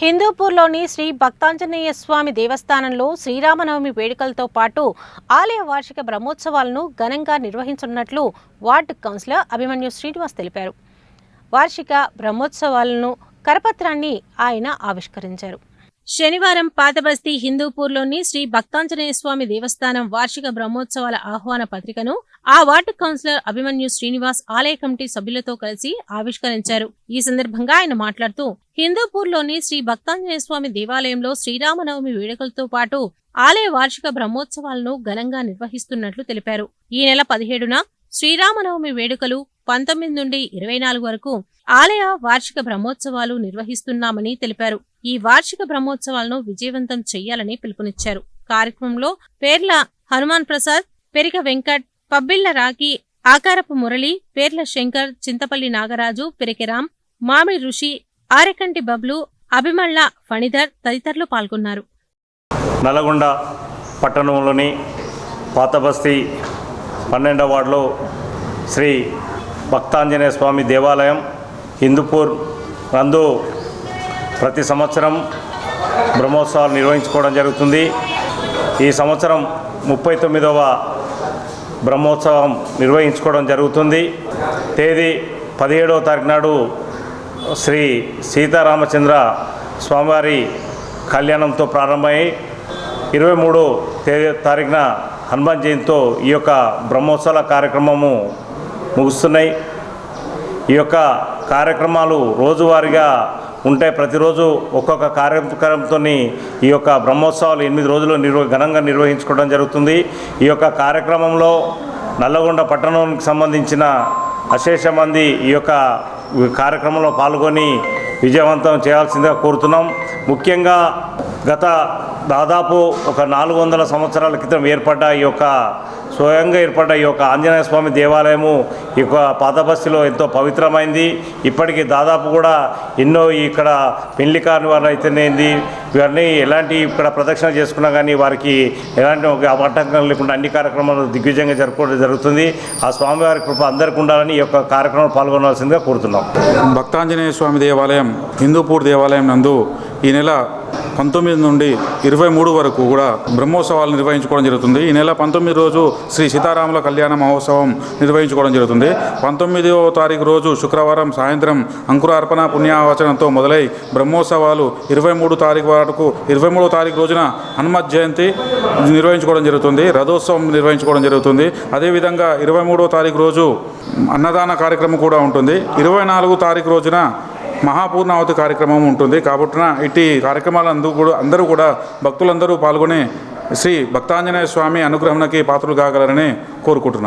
హిందూపూర్లోని శ్రీ భక్తాంజనేయ స్వామి దేవస్థానంలో శ్రీరామనవమి వేడుకలతో పాటు ఆలయ వార్షిక బ్రహ్మోత్సవాలను ఘనంగా నిర్వహించనున్నట్లు వార్డు కౌన్సిలర్ అభిమన్యు శ్రీనివాస్ తెలిపారు. వార్షిక బ్రహ్మోత్సవాలను కరపత్రాన్ని ఆయన ఆవిష్కరించారు. శనివారం పాతబస్తీ హిందూపూర్లోని శ్రీ భక్తాంజనేయ స్వామి దేవస్థానం వార్షిక బ్రహ్మోత్సవాల ఆహ్వాన పత్రికను ఆ వార్డు కౌన్సిలర్ అభిమన్యు శ్రీనివాస్ ఆలయ కమిటీ సభ్యులతో కలిసి ఆవిష్కరించారు. ఈ సందర్భంగా ఆయన మాట్లాడుతూ హిందూపూర్లోని శ్రీ భక్తాంజనేయ స్వామి దేవాలయంలో శ్రీరామనవమి వేడుకలతో పాటు ఆలయ వార్షిక బ్రహ్మోత్సవాలను ఘనంగా నిర్వహిస్తున్నట్లు తెలిపారు. ఈ నెల పదిహేడున శ్రీరామనవమి వేడుకలు పంతొమ్మిది నుండి ఇరవై నాలుగు వరకు ఆలయ వార్షిక బ్రహ్మోత్సవాలు నిర్వహిస్తున్నామని తెలిపారు. ఈ వార్షిక బ్రహ్మోత్సవాలను విజయవంతం చేయాలని పిలుపునిచ్చారు. కార్యక్రమంలో పేర్ల హనుమాన్ ప్రసాద్ పెరిక వెంకట్ పబ్బిళ్ళ రాఖీ ఆకారపు మురళి పేర్ల శంకర్ చింతపల్లి నాగరాజు పెరికెరాం మామిడి ఋషి ఆరెకంటి బబ్లు అభిమళ్ళ ఫణిధర్ తదితరులు పాల్గొన్నారు. నల్గొండ పట్టణంలోని పాతబస్తీ పన్నెండవ వార్డులో శ్రీ భక్తాంజనేయ స్వామి దేవాలయం హిందూపూర్ నందు ప్రతి సంవత్సరం బ్రహ్మోత్సవాలు నిర్వహించుకోవడం జరుగుతుంది. ఈ సంవత్సరం ముప్పై తొమ్మిదవ బ్రహ్మోత్సవం నిర్వహించుకోవడం జరుగుతుంది. తేదీ పదిహేడవ తారీఖు నాడు శ్రీ సీతారామచంద్ర స్వామివారి కళ్యాణంతో ప్రారంభమై ఇరవై మూడో తేదీ తారీఖున హనుమాన్ జయంతితో ఈ యొక్క బ్రహ్మోత్సవాల కార్యక్రమము ముగుస్తున్నాయి. ఈ యొక్క కార్యక్రమాలు రోజువారీగా ఉంటాయి ప్రతిరోజు ఒక్కొక్క కార్యక్రమంతో ఈ యొక్క బ్రహ్మోత్సవాలు ఎనిమిది రోజులు నిర్వ ఘనంగా నిర్వహించుకోవడం జరుగుతుంది. ఈ యొక్క కార్యక్రమంలో నల్లగొండ పట్టణానికి సంబంధించిన అశేష మంది ఈ యొక్క కార్యక్రమంలో పాల్గొని విజయవంతం చేయాల్సిందిగా కోరుతున్నాం. ముఖ్యంగా గత దాదాపు ఒక నాలుగు వందల సంవత్సరాల క్రితం ఏర్పడ్డ ఈ యొక్క స్వయంగా ఏర్పడ్డ ఈ యొక్క ఆంజనేయ స్వామి దేవాలయము ఈ యొక్క పాతబస్తిలో ఎంతో పవిత్రమైంది. ఇప్పటికీ దాదాపు కూడా ఎన్నో ఇక్కడ పెళ్ళి కాని వారు అయితేనేది. ఇవన్నీ ఎలాంటి ఇక్కడ ప్రదక్షిణ చేసుకున్నా కానీ వారికి ఎలాంటి ఒక ఆటంకం లేకుండా అన్ని కార్యక్రమాలు దిగ్విజయంగా జరుపుకోవడం జరుగుతుంది. ఆ స్వామివారి కృప అందరికీ ఉండాలని ఈ యొక్క కార్యక్రమంలో పాల్గొనవలసిందిగా కోరుతున్నాం. భక్తాంజనేయ స్వామి దేవాలయం హిందూపూర్ దేవాలయం నందు ఈ నెల పంతొమ్మిది నుండి ఇరవై మూడు వరకు కూడా బ్రహ్మోత్సవాలు నిర్వహించుకోవడం జరుగుతుంది. ఈ నెల పంతొమ్మిది రోజు శ్రీ సీతారాముల కళ్యాణ మహోత్సవం నిర్వహించుకోవడం జరుగుతుంది. పంతొమ్మిదవ తారీఖు రోజు శుక్రవారం సాయంత్రం అంకురార్పణ పుణ్యావచనంతో మొదలై బ్రహ్మోత్సవాలు ఇరవై మూడు తారీఖు వరకు ఇరవై మూడో తారీఖు రోజున హనుమత్ జయంతి నిర్వహించుకోవడం జరుగుతుంది. రథోత్సవం నిర్వహించుకోవడం జరుగుతుంది. అదేవిధంగా ఇరవై మూడో తారీఖు రోజు అన్నదాన కార్యక్రమం కూడా ఉంటుంది. ఇరవై నాలుగు తారీఖు రోజున మహాపూర్ణావతి కార్యక్రమం ఉంటుంది. కాబట్టి ఇట్టి కార్యక్రమాలందు కూడా అందరూ కూడా భక్తులందరూ పాల్గొని శ్రీ భక్తాంజనేయ స్వామి అనుగ్రహంకి పాత్రలు కాగలరని కోరుకుంటున్నాం.